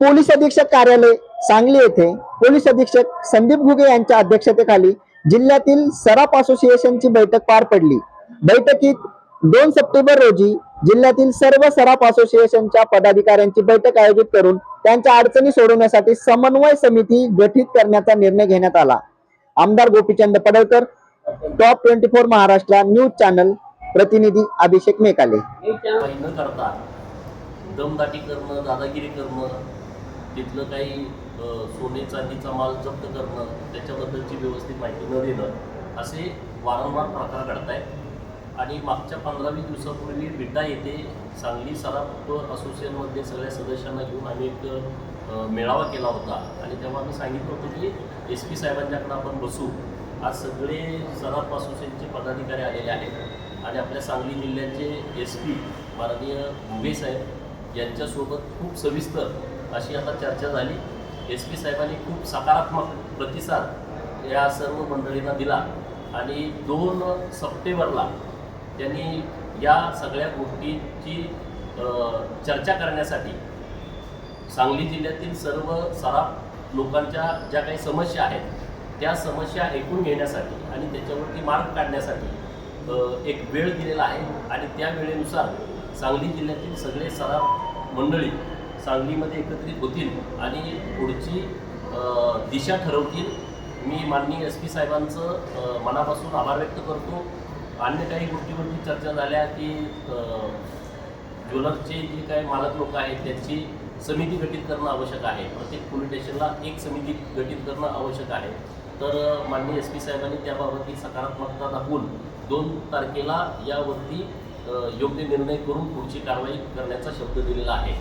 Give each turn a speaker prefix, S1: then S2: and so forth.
S1: Police अधीक्षक कार्यालय सांगली येथे पोलीस अधीक्षक संदीप घुगे यांच्या अध्यक्षतेखाली जिल्ह्यातील सराफ असोसिएशनची बैठक पार पडली. बैठकीत दोन सप्टेंबर रोजी जिल्ह्यातील सर्व सराफ असोसिएशनच्या पदाधिकाऱ्यांची बैठक आयोजित करून त्यांच्या अडचणी सोडवण्यासाठी समन्वय समिती गठीत करण्याचा निर्णय घेण्यात आला. आमदार Gopichand Padalkar top twenty four Maharashtra news channel प्रतिनिधी अभिषेक मेकाले.
S2: न करता दमदाटी करणं दादागिरी करणं तिथलं काही सोने चांदीचा माल जप्त करणं त्याच्याबद्दलची व्यवस्थित माहिती न देणं असे वारंवार प्रकार घडत आहेत आणि मागच्या पंधरा वीस दिवसापूर्वी विटा येथे सांगली सराफ असोसिएशनमध्ये सगळ्या सदस्यांना घेऊन आम्ही एक मेळावा केला होता. आणि तेव्हा आम्ही सांगितलं होतं की एस पी साहेबांच्याकडे आपण बसू. आज सगळे सराफ असोसिएशनचे पदाधिकारी आलेले आहेत. आणि आपल्या सांगली जिल्ह्याचे एस पी माननीय मुंबई साहेब यांच्यासोबत खूप सविस्तर अशी आता चर्चा झाली. एस पी साहेबांनी खूप सकारात्मक प्रतिसाद या सर्व मंडळींना दिला आणि दोन सप्टेंबरला त्यांनी या सगळ्या गोष्टीची चर्चा करण्यासाठी सांगली जिल्ह्यातील सर्व सराफ लोकांच्या ज्या काही समस्या आहेत त्या समस्या ऐकून घेण्यासाठी आणि त्याच्यावरती मार्ग काढण्यासाठी एक वेळ दिलेला आहे आणि त्या वेळेनुसार सांगली जिल्ह्यातील सगळे सराव मंडळी सांगलीमध्ये एकत्रित होतील आणि पुढची दिशा ठरवतील. मी माननीय एस पी साहेबांचं मनापासून आभार व्यक्त करतो. अन्य काही गोष्टीवरती चर्चा झाल्या की ज्वेलरचे जे काही मालक लोक आहेत त्यांची समिती गठीत करणं आवश्यक आहे. प्रत्येक पोलीस स्टेशनला एक समिती गठीत करणं आवश्यक आहे. तर माननीय एस पी साहेबांनी त्याबाबतही सकारात्मकता दाखवून दोन तारखेला यावरती योग्य निर्णय करून पुढची कारवाई करण्याचा शब्द दिलेला आहे.